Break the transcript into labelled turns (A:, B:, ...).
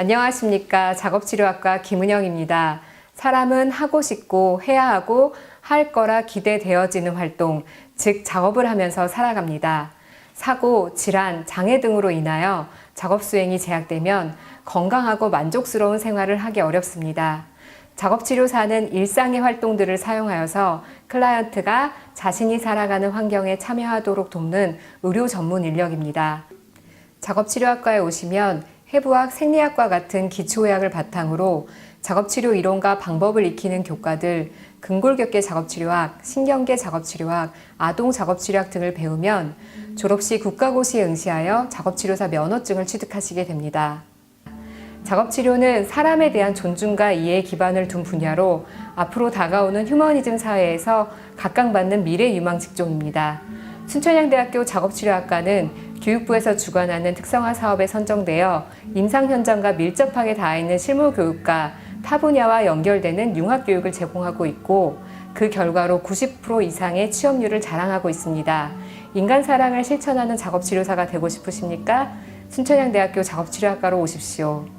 A: 안녕하십니까. 작업치료학과 김은영입니다. 사람은 하고 싶고 해야 하고 할 거라 기대되어지는 활동, 즉 작업을 하면서 살아갑니다. 사고, 질환, 장애 등으로 인하여 작업 수행이 제약되면 건강하고 만족스러운 생활을 하기 어렵습니다. 작업치료사는 일상의 활동들을 사용하여서 클라이언트가 자신이 살아가는 환경에 참여하도록 돕는 의료 전문 인력입니다. 작업치료학과에 오시면 해부학, 생리학과 같은 기초의학을 바탕으로 작업치료 이론과 방법을 익히는 교과들, 근골격계 작업치료학, 신경계 작업치료학, 아동 작업치료학 등을 배우면 졸업 시 국가고시에 응시하여 작업치료사 면허증을 취득하시게 됩니다. 작업치료는 사람에 대한 존중과 이해의 기반을 둔 분야로 앞으로 다가오는 휴머니즘 사회에서 각광받는 미래 유망 직종입니다. 순천향대학교 작업치료학과는 교육부에서 주관하는 특성화 사업에 선정되어 임상 현장과 밀접하게 닿아있는 실무 교육과 타 분야와 연결되는 융합 교육을 제공하고 있고 그 결과로 90% 이상의 취업률을 자랑하고 있습니다. 인간 사랑을 실천하는 작업 치료사가 되고 싶으십니까? 순천향대학교 작업치료학과로 오십시오.